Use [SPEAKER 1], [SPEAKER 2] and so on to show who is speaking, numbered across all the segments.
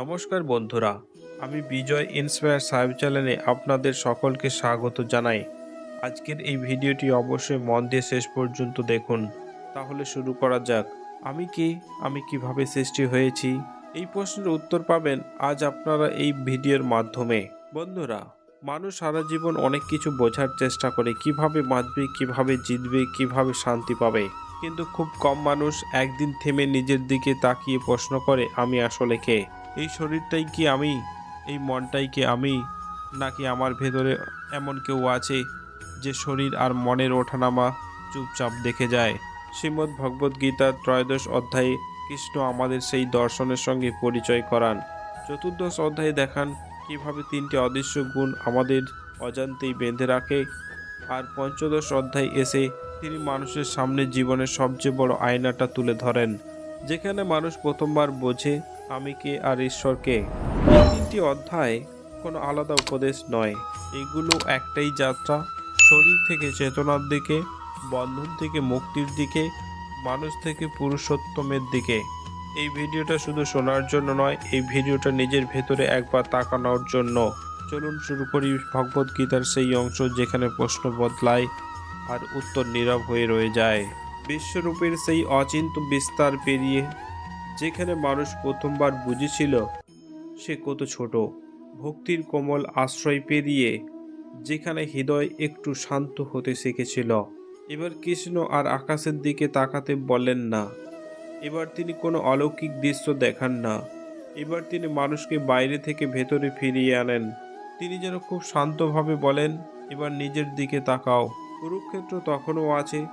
[SPEAKER 1] নমস্কার বন্ধুরা, আমি বিজয় ইন্সপায়ার সাহেব চ্যানেলে আপনাদের সকলকে স্বাগত জানাই। আজকের এই ভিডিওটি অবশ্যই মন দিয়ে শেষ পর্যন্ত দেখুন। তাহলে শুরু করা যাক। আমি কি? আমি কীভাবে সৃষ্টি হয়েছি? এই প্রশ্নের উত্তর পাবেন আজ আপনারা এই ভিডিওর মাধ্যমে। বন্ধুরা, মানুষ সারা জীবন অনেক কিছু বোঝার চেষ্টা করে, কীভাবে বাঁচবে, কীভাবে জিতবে, কীভাবে শান্তি পাবে। কিন্তু খুব কম মানুষ একদিন থেমে নিজের দিকে তাকিয়ে প্রশ্ন করে, আমি আসলে কে? এই শরীরটাই কি আমি? এই মনটাই কি আমি? নাকি আমার ভেতরে এমন কেউ আছে যে শরীর আর মনের ওঠানামা চুপচাপ দেখে যায়? শ্রীমদ্ ভগবদ্ গীতার ত্রয়োদশ অধ্যায়ে কৃষ্ণ আমাদের সেই দর্শনের সঙ্গে পরিচয় করান। চতুর্দশ অধ্যায়ে দেখান কীভাবে তিনটি অদৃশ্য গুণ আমাদের অজান্তেই বেঁধে রাখে। আর পঞ্চদশ অধ্যায় এসে তিনি মানুষের সামনে জীবনের সবচেয়ে বড় আয়নাটা তুলে ধরেন, যেখানে মানুষ প্রথমবার বোঝে আমি কে আর ঈশ্বরকে এই তিনটি অধ্যায় কোনো আলাদা উপদেশ নয়। এগুলো একটাই যাত্রা, শরীর থেকে চেতনার দিকে, বন্ধন থেকে মুক্তির দিকে, মানুষ থেকে পুরুষোত্তমের দিকে। এই ভিডিওটা শুধু শোনার জন্য নয়, এই ভিডিওটা নিজের ভেতরে একবার তাকানোর জন্য। চলুন শুরু করি ভগবদ গীতার সেই অংশ যেখানে প্রশ্ন বদলায় আর উত্তর নীরব হয়ে রয়ে যায়। বিশ্বরূপের সেই অচিন্ত বিস্তার পেরিয়ে যেখানে মানুষ প্রথমবার বুঝেছিল সে কত ছোট। ভক্তির কোমল আশ্রয় পেরিয়ে যেখানে হৃদয় একটু শান্ত হতে শিখেছিল। এবার কৃষ্ণ আর আকাশের দিকে তাকাতে বলেন না। এবার তিনি কোনো অলৌকিক দৃশ্য দেখান না। এবার তিনি মানুষকে বাইরে থেকে ভেতরে ফিরিয়ে আনেন। তিনি যেন খুব শান্তভাবে বলেন, এবার নিজের দিকে তাকাও। কুরুক্ষেত্র তখনও আছে।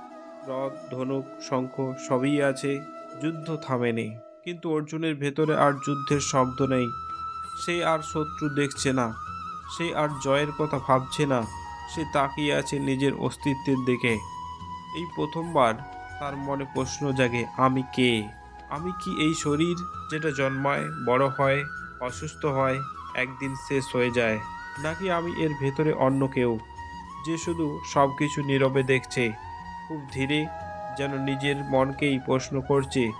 [SPEAKER 1] রথ ধনুক, শঙ্খ সবই আছে। যুদ্ধ থামেনি। কিন্তু অর্জুনের ভেতরে আর যুদ্ধের শব্দ নেই। সে আর শত্রু দেখছে না। সে আর জয়ের কথা ভাবছে না। সে তাকিয়ে আছে নিজের অস্তিত্বের দিকে। এই প্রথমবার তার মনে প্রশ্ন জাগে, আমি কে? আমি কি এই শরীর যেটা জন্মায়, বড় হয়, অসুস্থ হয়, একদিন শেষ হয়ে যায়? নাকি আমি এর ভেতরে অন্য কেউ, যে শুধু সব কিছু নীরবে দেখছে? খুব ধীরে যেন নিজের মনকেই প্রশ্ন করছে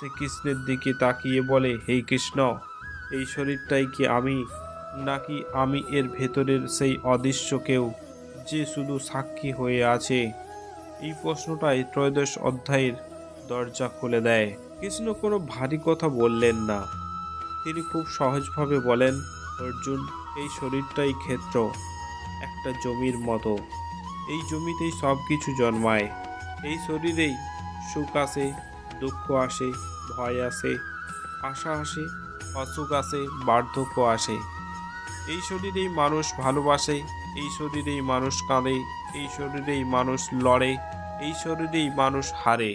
[SPEAKER 1] সে কৃষ্ণের দিকে তাকিয়ে বলে, হে কৃষ্ণ, এই শরীরটাই কি আমি? নাকি আমি এর ভেতরের সেই অদৃশ্য কেউ যে শুধু সাক্ষী হয়ে আছে? এই প্রশ্নটাই ত্রয়োদশ অধ্যায়ের দরজা খুলে দেয়। কৃষ্ণ কোনো ভারী কথা বললেন না। তিনি খুব সহজভাবে বলেন, অর্জুন, এই শরীরটাই ক্ষেত্র, একটা জমির মতো। এই জমিতেই সব কিছু জন্মায়। এই শরীরেই সুখ আসে দুঃখ আসে, ভয় আসে, আশা আসে, অসুখ আসে, বার্ধক্য আসে। এই শরীরেই মানুষ ভালোবাসে, এই শরীরেই মানুষ কাঁদে, এই শরীরেই মানুষ লড়ে, এই শরীরেই মানুষ হারে।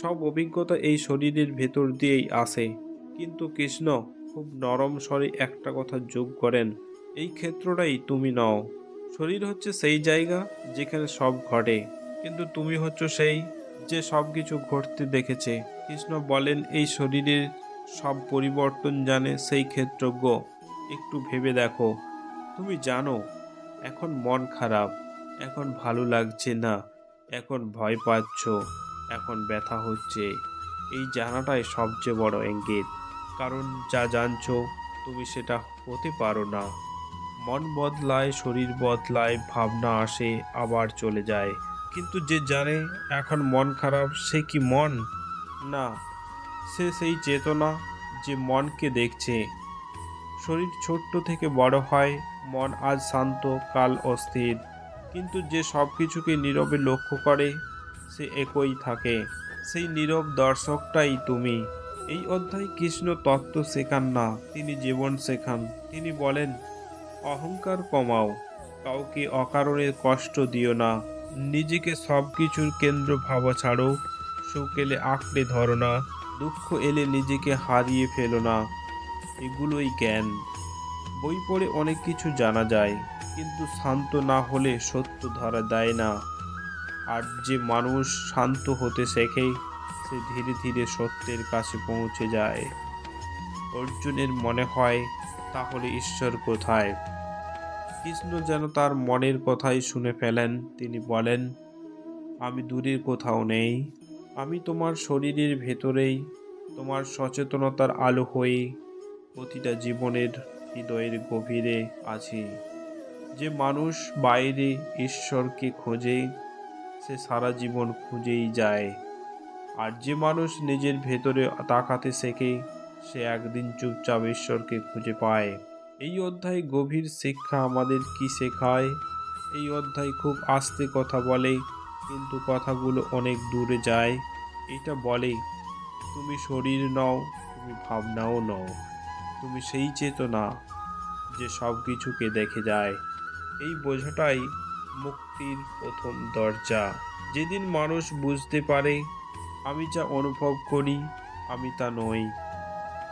[SPEAKER 1] সব অভিজ্ঞতা এই শরীরের ভেতর দিয়েই আসে। কিন্তু কৃষ্ণ খুব নরম স্বরে একটা কথা যোগ করেন, এই ক্ষেত্রটাই তুমি নও। শরীর হচ্ছে সেই জায়গা যেখানে সব ঘটে, কিন্তু তুমি হচ্ছ সেই যে সব কিছু ঘটতে দেখেছে। কৃষ্ণ বলেন, এই শরীরের সব পরিবর্তন জানে সেই ক্ষেত্রজ্ঞ। একটু ভেবে দেখো। তুমি জানো, এখন মন খারাপ। এখন ভালো লাগছে না। এখন ভয় পাচ্ছ। এখন ব্যথা হচ্ছে। এই জানাটাই সবচেয়ে বড় ইঙ্গিত কারণ যা জানছ, তুমি সেটা হতে পারো না। মন বদলায়, শরীর বদলায়, ভাবনা আসে, আবার চলে যায়। কিন্তু যে জানে এখন মন খারাপ, সে কি মন? না, সে সেই চেতনা যে মনকে দেখছে। শরীর ছোট্ট থেকে বড় হয়, মন আজ শান্ত, কাল অস্থির। কিন্তু যে সব কিছুকে নীরবে লক্ষ্য করে, সে একই থাকে। সেই নীরব দর্শকটাই তুমি। এই অধ্যায় কৃষ্ণ তত্ত্ব শেখান না, তিনি জীবন শেখান। তিনি বলেন, অহংকার কমাও, কাউকে অকারণে কষ্ট দিও না। নিজেকে সব কিছুর কেন্দ্র ভাবা ছাড়ো। সুখ এলে আঁকড়ে ধরো না। দুঃখ এলে নিজেকে হারিয়ে ফেলো না। এগুলোই জ্ঞান। বই পড়ে অনেক কিছু জানা যায়, কিন্তু শান্ত না হলে সত্য ধরা দেয় না। আর যে মানুষ শান্ত হতে শেখে, সে ধীরে ধীরে সত্যের কাছে পৌঁছে যায়। অর্জুনের মনে হয়, তাহলে ঈশ্বর কোথায়? কৃষ্ণ যেন তার মনের কথাই শুনে ফেলেন। তিনি বলেন, আমি দূরের কোথাও নেই। আমি তোমার শরীরের ভেতরেই, তোমার সচেতনতার আলো হয়ে প্রতিটা জীবনের হৃদয়ের গভীরে আছি। যে মানুষ বাইরে ঈশ্বরকে খোঁজে, সে সারা জীবন খুঁজেই যায়। আর যে মানুষ নিজের ভেতরে তাকাতে শেখে, সে একদিন চুপচাপ ঈশ্বরকে খুঁজে পায়। এই অধ্যায় গভীর শিক্ষা আমাদের কি শেখায়? এই অধ্যায় খুব আস্তে কথা বলে, কিন্তু কথাগুলো অনেক দূরে যায়। এটা বলে, তুমি শরীর নও, তুমি ভাবনাও নও। তুমি সেই চেতনা যে সব কিছুকে দেখে যায়। এই বোঝাটাই মুক্তির প্রথম দরজা। যেদিন মানুষ বুঝতে পারে, আমি যা অনুভব করি, আমি তা নই।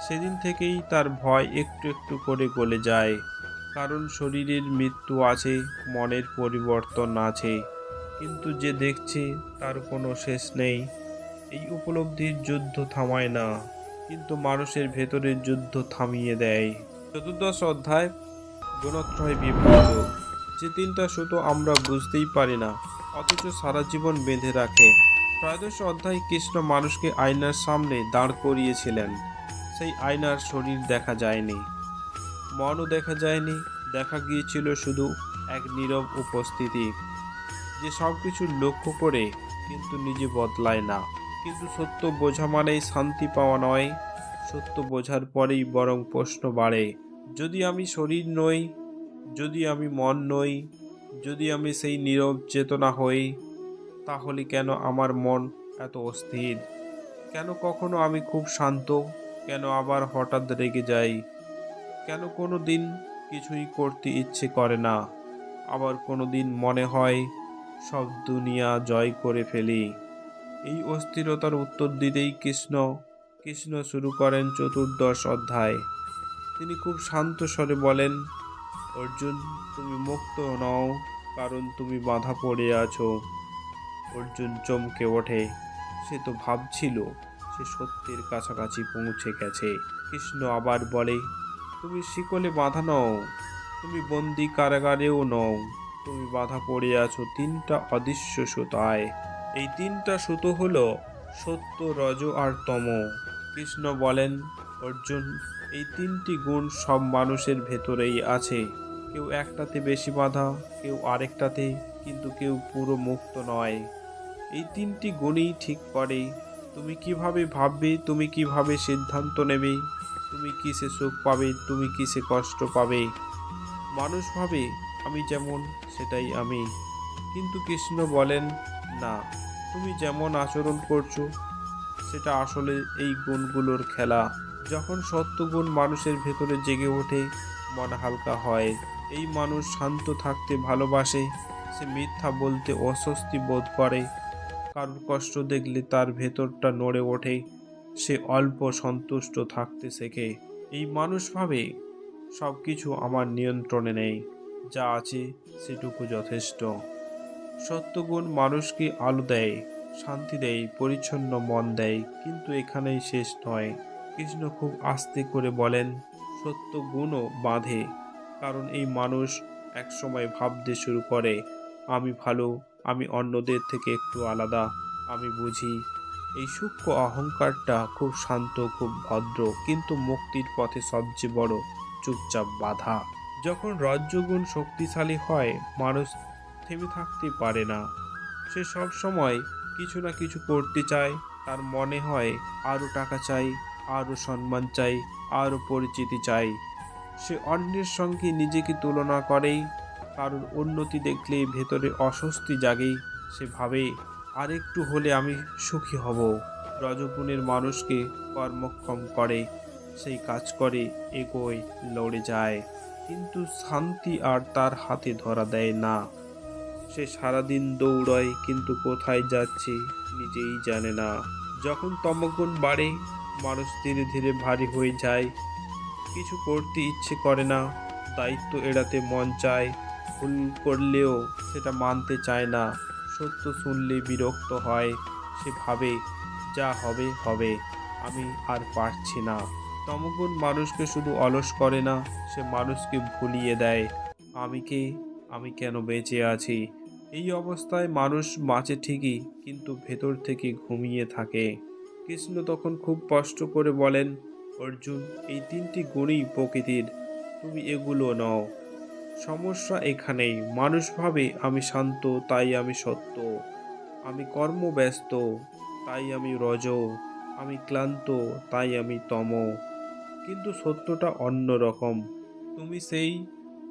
[SPEAKER 1] সেদিন থেকেই তার ভয় একটু একটু করে গলে যায়। কারণ শরীরের মৃত্যু আছে, মনের পরিবর্তন আছে। কিন্তু যে দেখছে, তার কোনো শেষ নেই। এই উপলব্ধির যুদ্ধ থামায় না, কিন্তু মানুষের ভেতরের যুদ্ধ থামিয়ে দেয়। চতুর্দশ অধ্যায়, গুণত্রয় বিভাজ্য যে তিনটা শুধু আমরা বুঝতেই পারি না, অথচ সারা জীবন বেঁধে রাখে। ত্রয়োদশ অধ্যায় কৃষ্ণ মানুষকে আয়নার সামনে দাঁড় করিয়েছিলেন। সেই আয়নার শরীর দেখা যায়নি। মনও দেখা যায়নি, দেখা গিয়েছিল শুধু এক নীরব উপস্থিতি। যে সব কিছু লক্ষ্য করে কিন্তু নিজে বদলায় না। কিন্তু সত্য বোঝা মানেই শান্তি পাওয়া নয়, সত্য বোঝার পরেই বরং প্রশ্ন বাড়ে, যদি আমি শরীর নই, যদি আমি মন নই, যদি আমি সেই নীরব চেতনা হই, তাহলে কেন আমার মন এত অস্থির? কেন কখনো আমি খুব শান্ত? কেন আবার হঠাৎ রেগে যাই? কেন কোনো দিন কিছুই করতে ইচ্ছে করে না? আবার কোনো দিন মনে হয় সব দুনিয়া জয় করে ফেলি। এই অস্থিরতার উত্তর দিতেই কৃষ্ণ কৃষ্ণ শুরু করেন চতুর্দশ অধ্যায়। তিনি খুব শান্ত স্বরে বলেন, অর্জুন, তুমি মুক্ত নও, কারণ তুমি বাধা পড়ে আছো। অর্জুন চমকে ওঠে, সে তো ভাবছিল। সে সত্যের কাছাকাছি পৌঁছে গেছে। কৃষ্ণ আবার বলে, তুমি শিকলে বাঁধা নও, তুমি বন্দি কারাগারেও নও। তুমি বাধা পড়ে আছো তিনটা অদৃশ্য সুতায়। এই তিনটা সুতো হলো সত্য, রজ আর তম। কৃষ্ণ বলেন, অর্জুন, এই তিনটি গুণ সব মানুষের ভেতরেই আছে। কেউ একটাতে বেশি বাধা, কেউ আরেকটাতে, কিন্তু কেউ পুরো মুক্ত নয়। এই তিনটি গুণই ঠিক করে। তুমি কীভাবে ভাববে? তুমি কীভাবে সিদ্ধান্ত নেবে? তুমি কিসে সুখ পাবে? তুমি কিসে কষ্ট পাবে? মানুষ ভাবে, আমি যেমন, সেটাই আমি। কিন্তু কৃষ্ণ বলেন, না, তুমি যেমন আচরণ করছ, সেটা আসলে এই গুণগুলোর খেলা। যখন সত্যগুণ মানুষের ভেতরে জেগে ওঠে, মন হালকা হয়। এই মানুষ শান্ত থাকতে ভালোবাসে, সে মিথ্যা বলতে অস্বস্তি বোধ করে। কারোর কষ্ট দেখলে তার ভেতরটা নড়ে ওঠে। সে অল্প সন্তুষ্ট থাকতে শেখে। এই মানুষ ভাবে সব কিছু আমার নিয়ন্ত্রণে নেই। যা আছে সেটুকু যথেষ্ট। সত্যগুণ মানুষকে আলো দেয়, শান্তি দেয়, পরিচ্ছন্ন মন দেয়, কিন্তু এখানেই শেষ নয়। কৃষ্ণ খুব আস্তে করে বলেন সত্য গুণও বাঁধে, কারণ এই মানুষ একসময় ভাবতে শুরু করে, আমি ভালো আমি অন্যদের থেকে একটু আলাদা। আমি বুঝি এই সূক্ষ্ম অহংকারটা খুব শান্ত, খুব ভদ্র, কিন্তু মুক্তির পথে সবচেয়ে বড় চুপচাপ বাধা। যখন রজ্জগুণ শক্তিশালী হয়, মানুষ থেমে থাকতে পারে না। সে সব সময় কিছু না কিছু করতে চায়। তার মনে হয়, আরও টাকা চাই, আরও সম্মান চাই, আরও পরিচিতি চাই। সে অন্যের সঙ্গে নিজেকে তুলনা করেই কারোর উন্নতি দেখলে ভেতরে অস্বস্তি জাগেই সে ভাবে, আরেকটু হলে আমি সুখী হব। রজগুণের মানুষকে কর্মক্ষম করে, সেই কাজ করে এগোয়, লড়ে যায়। কিন্তু শান্তি আর তার হাতে ধরা দেয় না। সে সারাদিন দৌড়য়, কিন্তু কোথায় যাচ্ছে নিজেই জানে না। যখন তমগুণ বাড়ে, মানুষ ধীরে ধীরে ভারী হয়ে যায়। কিছু করতে ইচ্ছে করে না, দায়িত্ব এড়াতে মন চায় ভুল করলেও সেটা মানতে চায় না। সত্য শুনলে বিরক্ত হয়, সে ভাবে, যা হবে হবে, আমি আর পারছি না। তমগুণ মানুষকে শুধু অলস করে না, সে মানুষকে ভুলিয়ে দেয়। আমি কে? আমি কেন বেঁচে আছি? এই অবস্থায় মানুষ বাঁচে ঠিকই, কিন্তু ভেতর থেকে ঘুমিয়ে থাকে। কৃষ্ণ তখন খুব কষ্ট করে বলেন, অর্জুন, এই তিনটি গুণই প্রকৃতির। তুমি এগুলো নাও। সমস্যা এখানেই। মানুষ ভাবে, আমি শান্ত, তাই আমি সত্য। আমি কর্মব্যস্ত, তাই আমি রজ। আমি ক্লান্ত, তাই আমি তম। কিন্তু সত্যটা অন্য রকম। তুমি সেই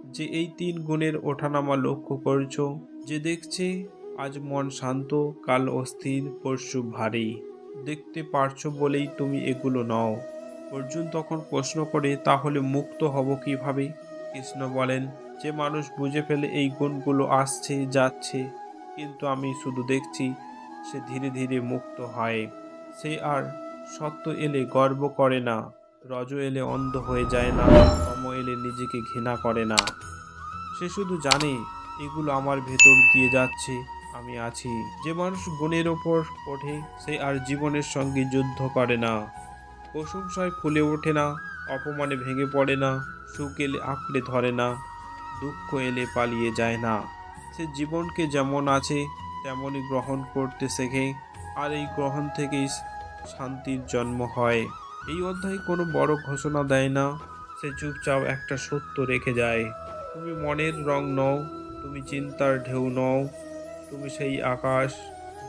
[SPEAKER 1] যে এই তিন গুণের ওঠানামা লক্ষ্য করছ, যে দেখছে আজ মন শান্ত, কাল অস্থির, পরশু ভারী। দেখতে পারছ বলেই তুমি এগুলো নাও। অর্জুন তখন প্রশ্ন করে, তাহলে মুক্ত হব কীভাবে? কৃষ্ণ বলেন যে মানুষ বুঝে ফেলে এই গুণগুলো আসছে, যাচ্ছে, কিন্তু আমি শুধু দেখছি, সে ধীরে ধীরে মুক্ত হয়। সে আর সত্য এলে গর্ব করে না, রজ এলে অন্ধ হয়ে যায় না, তম এলে নিজেকে ঘৃণা করে না। সে শুধু জানে, এগুলো আমার ভেতর দিয়ে যাচ্ছে, আমি আছি। যে মানুষ গুণের ওপর ওঠে, সে আর জীবনের সঙ্গে যুদ্ধ করে না। প্রশংসায় ফুলে ওঠে না, অপমানে ভেঙে পড়ে না, সুখ এলে আঁকড়ে ধরে না। দুঃখ এলে পালিয়ে যায় না। সে জীবনকে যেমন আছে, তেমনই গ্রহণ করতে শেখে, আর এই গ্রহণ থেকেই শান্তির জন্ম হয়। এই অধ্যায় কোনো বড় ঘোষণা দেয় না। সে চুপচাপ একটা সত্য রেখে যায়। তুমি মনের রং নও, তুমি চিন্তার ঢেউ নও, তুমি সেই আকাশ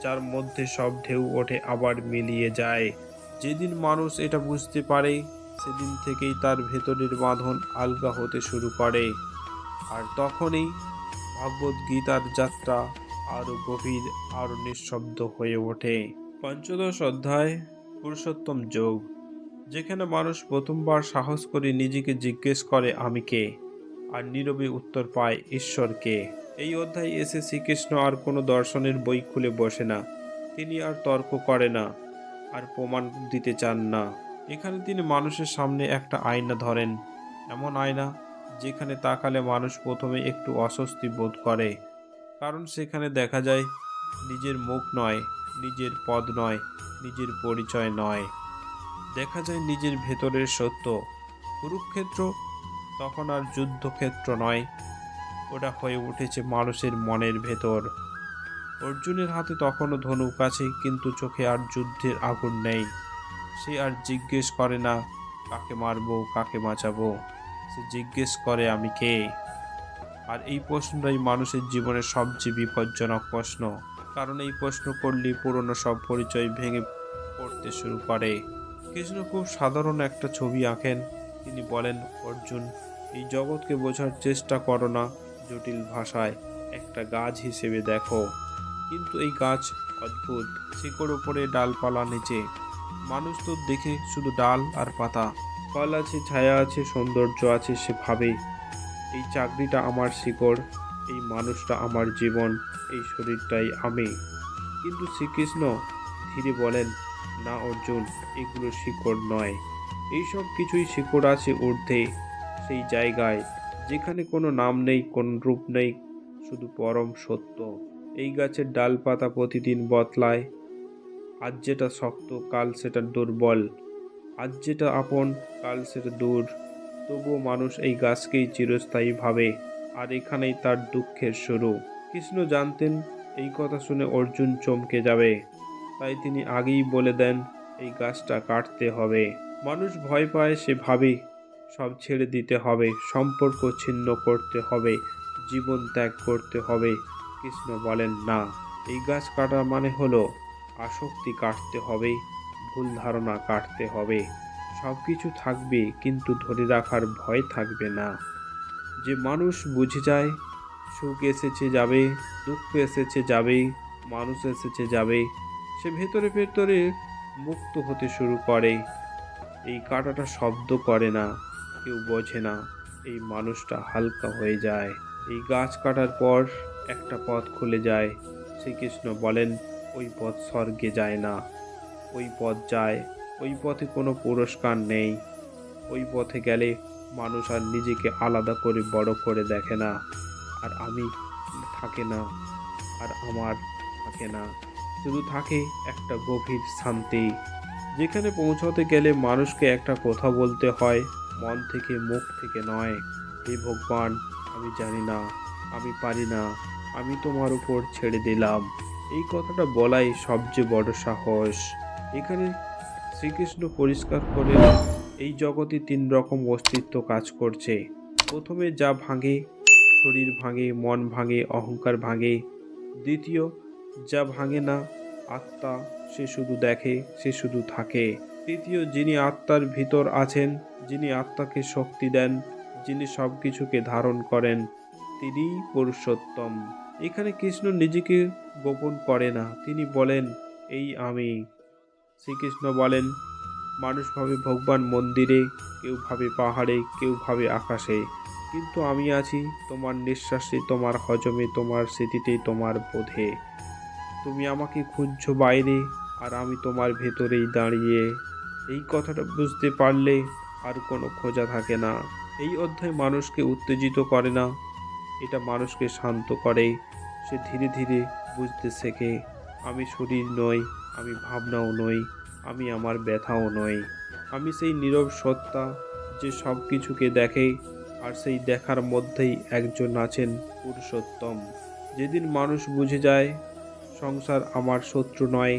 [SPEAKER 1] যার মধ্যে সব ঢেউ ওঠে আবার মিলিয়ে যায়। যেদিন মানুষ এটা বুঝতে পারে, সেদিন থেকেই তার ভেতরের বাঁধন আলগা হতে শুরু করে। আর তখনই ভগবদ গীতার যাত্রা আরও গভীর আরও নিঃশব্দ হয়ে ওঠে। পঞ্চদশ অধ্যায়, পুরুষোত্তম যোগ। যেখানে মানুষ প্রথমবার সাহস করে নিজেকে জিজ্ঞেস করে, আমি কে? আর নীরবে উত্তর পায় ঈশ্বরকে এই অধ্যায়ে এসে শ্রীকৃষ্ণ আর কোনো দর্শনের বই খুলে বসে না। তিনি আর তর্ক করে না, আর প্রমাণ দিতে চান না। এখানে তিনি মানুষের সামনে একটা আয়না ধরেন। এমন আয়না যেখানে তাকালে মানুষ প্রথমে একটু অস্বস্তি বোধ করে, কারণ সেখানে দেখা যায় নিজের মুখ নয়, নিজের পদ নয়, নিজের পরিচয় নয়। দেখা যায় নিজের ভেতরের সত্য। কুরুক্ষেত্র তখন আর যুদ্ধক্ষেত্র নয়। ওটা হয়ে উঠেছে মানুষের মনের ভেতর। অর্জুনের হাতে তখনও ধনুক আছে, কিন্তু চোখে আর যুদ্ধের আগুন নেই। সে আর জিজ্ঞেস করে না, কাকে মারবো, কাকে বাঁচাবো? সে জিজ্ঞেস করে, আমি কে? আর এই প্রশ্নটাই মানুষের জীবনের সবচেয়ে বিপজ্জনক প্রশ্ন। কারণ এই প্রশ্ন করলেই পুরনো সব পরিচয় ভেঙে পড়তে শুরু করে। কৃষ্ণ খুব সাধারণ একটা ছবি আঁকেন। তিনি বলেন, অর্জুন, এই জগৎকে বোঝার চেষ্টা করো না জটিল ভাষায়। একটা গাছ হিসেবে দেখো। কিন্তু এই গাছ অদ্ভুত। শিকড় ওপরে ডালপালা নিচে। মানুষ তো দেখে শুধু ডাল আর পাতা। ফল আছে, ছায়া আছে, সৌন্দর্য আছে সে ভাবে এই চাকরিটা আমার শিকড়, এই মানুষটা আমার জীবন, এই শরীরটাই আমি। কিন্তু শ্রীকৃষ্ণ ধীরে বলেন, না অর্জুন, এগুলো শিকড় নয়। এইসব কিছুই শিকড় আছে ঊর্ধ্বে, সেই জায়গায়, যেখানে কোনো নাম নেই, কোনো রূপ নেই, শুধু পরম সত্য। এই গাছের ডালপাতা প্রতিদিন বদলায় আজ যেটা শক্ত, কাল সেটা দুর্বল। আজ যেটা আপন, কাল সেটা দূর। তবুও মানুষ এই গাছকেই চিরস্থায়ী ভাবে, আর এখানেই তার দুঃখের শুরু। কৃষ্ণ জানতেন, এই কথা শুনে অর্জুন চমকে যাবে। তাই তিনি আগেই বলে দেন, এই গাছটা কাটতে হবে। মানুষ ভয় পায় সে ভাবে, সব ছেড়ে দিতে হবে, সম্পর্ক ছিন্ন করতে হবে, জীবন ত্যাগ করতে হবে। কৃষ্ণ বলেন, না, এই গাছ কাটা মানে হলো, আসক্তি কাটতে হবে। ভুল ধারণা কাটতে হবে। সব কিছু থাকবে, কিন্তু ধরে রাখার ভয় থাকবে না। যে মানুষ বুঝে যায়, সুখ এসেছে যাবে, দুঃখ এসেছে যাবে, মানুষ এসেছে যাবে, সে ভেতরে ভেতরে মুক্ত হতে শুরু করে। এই কাটাটা শব্দ করে না, কেউ বোঝে না, এই মানুষটা হালকা হয়ে যায়। এই গাছ কাটার পর একটা পথ খুলে যায়। শ্রীকৃষ্ণ বলেন, ওই পথ স্বর্গে যায় না। ওই পথ যায়, ওই পথে কোনো পুরস্কার নেই। ওই পথে গেলে মানুষ আর নিজেকে আলাদা করে বড় করে দেখে না, আর আমি থাকে না, আর আমার থাকে না। শুধু থাকে একটা গভীর শান্তি, যেখানে পৌঁছাতে গেলে মানুষকে একটা কথা বলতে হয়, মন থেকে মুখ থেকে নয়, হে ভগবান, আমি জানি না, আমি পারি না, আমি তোমার উপর ছেড়ে দিলাম। এই কথাটা বলাই সবচেয়ে বড় সাহস। এখানে শ্রীকৃষ্ণ পরিষ্কার করে এই জগতে তিন রকম অস্তিত্ব কাজ করছে। প্রথমে যা ভাঙে, শরীর ভাঙে, মন ভাঙে, অহংকার ভাঙে। দ্বিতীয়, যা ভাঙে না, আত্মা, সে শুধু দেখে, সে শুধু থাকে। তৃতীয়, যিনি আত্মার ভিতর আছেন, যিনি আত্মাকে শক্তি দেন, যিনি সব কিছুকে ধারণ করেন, তিনিই পুরুষোত্তম। এখানে কৃষ্ণ নিজেকে গোপন করে না। তিনি বলেন, এই আমি। শ্রীকৃষ্ণ বলেন, মানুষ ভাবে ভগবান মন্দিরে, কেউ ভাবে পাহাড়ে, কেউ ভাবে আকাশে। কিন্তু আমি আছি তোমার নিঃশ্বাসে, তোমার হজমে, তোমার স্মৃতিতে, তোমার বোধে। তুমি আমাকে খুঁজছো বাইরে আর আমি তোমার ভেতরেই দাঁড়িয়ে। এই কথাটা বুঝতে পারলে আর কোনো খোঁজা থাকে না। এই অধ্যায় মানুষকে উত্তেজিত করে না। এটা মানুষকে শান্ত করে। সে ধীরে ধীরে বুঝতে শেখে। আমি শরীর নই, আমি ভাবনাও নই, আমি আমার ব্যথাও নই। আমি সেই নীরব সত্তা যে সব কিছুকে দেখে আর সেই দেখার মধ্যেই একজন আছেন পুরুষোত্তম। যেদিন মানুষ বুঝে যায়, সংসার আমার শত্রু নয়,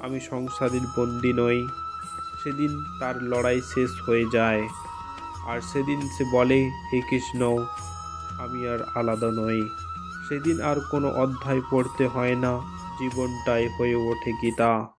[SPEAKER 1] আমি সংসারের বন্দি নই। সেদিন তার লড়াই শেষ হয়ে যায়, আর সেদিন সে বলে, হে কৃষ্ণ, আমি আর আলাদা নই। সেদিন আর কোনো অধ্যায় পড়তে হয় না জীবনটাই হয়ে ওঠে গীতা।